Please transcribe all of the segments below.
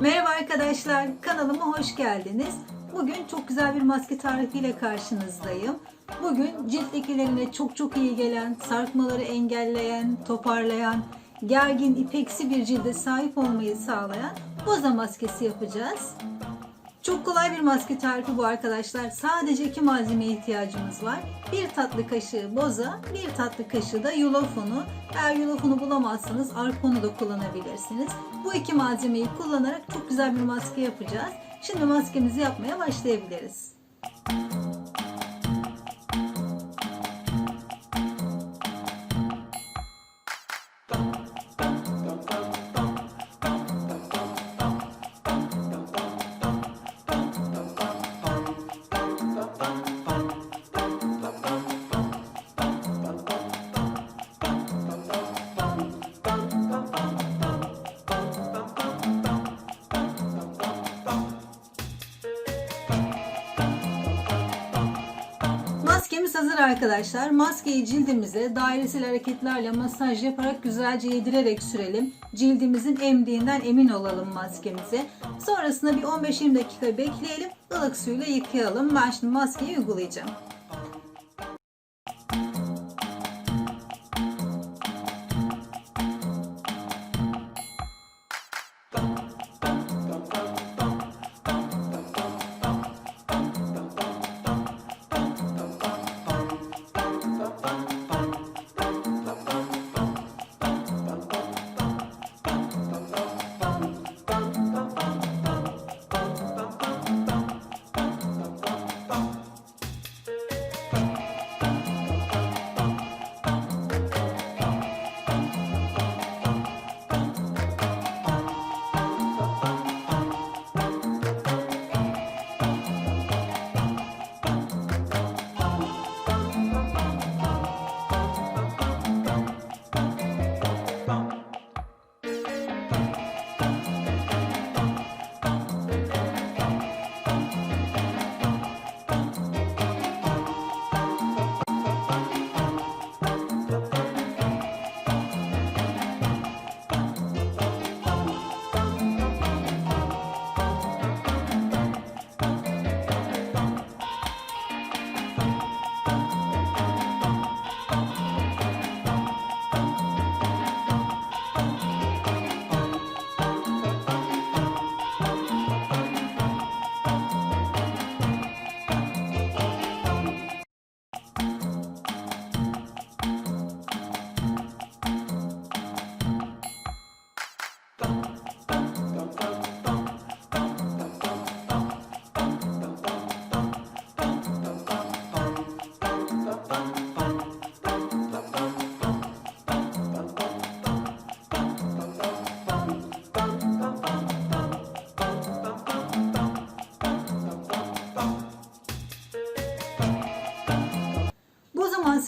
Merhaba arkadaşlar, kanalıma hoş geldiniz. Bugün çok güzel bir maske tarifiyle karşınızdayım. Bugün cilt lekelerine çok çok iyi gelen, sarkmaları engelleyen, toparlayan, gergin, ipeksi bir cilde sahip olmayı sağlayan boza maskesi yapacağız. Çok kolay bir maske tarifi bu arkadaşlar. Sadece iki malzemeye ihtiyacımız var. Bir tatlı kaşığı boza, bir tatlı kaşığı da yulaf unu. Eğer yulaf unu bulamazsanız arponu da kullanabilirsiniz. Bu iki malzemeyi kullanarak çok güzel bir maske yapacağız. Şimdi maskemizi yapmaya başlayabiliriz. Maskemiz hazır arkadaşlar. Maskeyi cildimize dairesel hareketlerle masaj yaparak güzelce yedirerek sürelim. Cildimizin emdiğinden emin olalım maskemizi. Sonrasında bir 15-20 dakika bekleyelim. ılık suyla yıkayalım. Ben şimdi maskeyi uygulayacağım.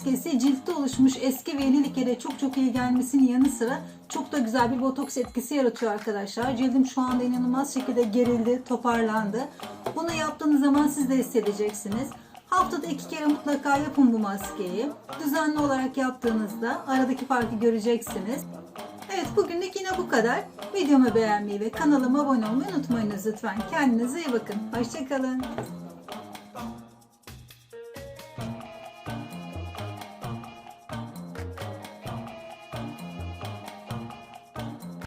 Maskesi ciltte oluşmuş eski ve yeni lekelere çok çok iyi gelmesinin yanı sıra çok da güzel bir botoks etkisi yaratıyor arkadaşlar. Cildim şu anda inanılmaz şekilde gerildi, toparlandı. Bunu yaptığınız zaman siz de hissedeceksiniz. Haftada iki kere mutlaka yapın bu maskeyi. Düzenli olarak yaptığınızda aradaki farkı göreceksiniz. Evet bugünlük yine bu kadar. Videomu beğenmeyi ve kanalıma abone olmayı unutmayınız lütfen. Kendinize iyi bakın. Hoşçakalın.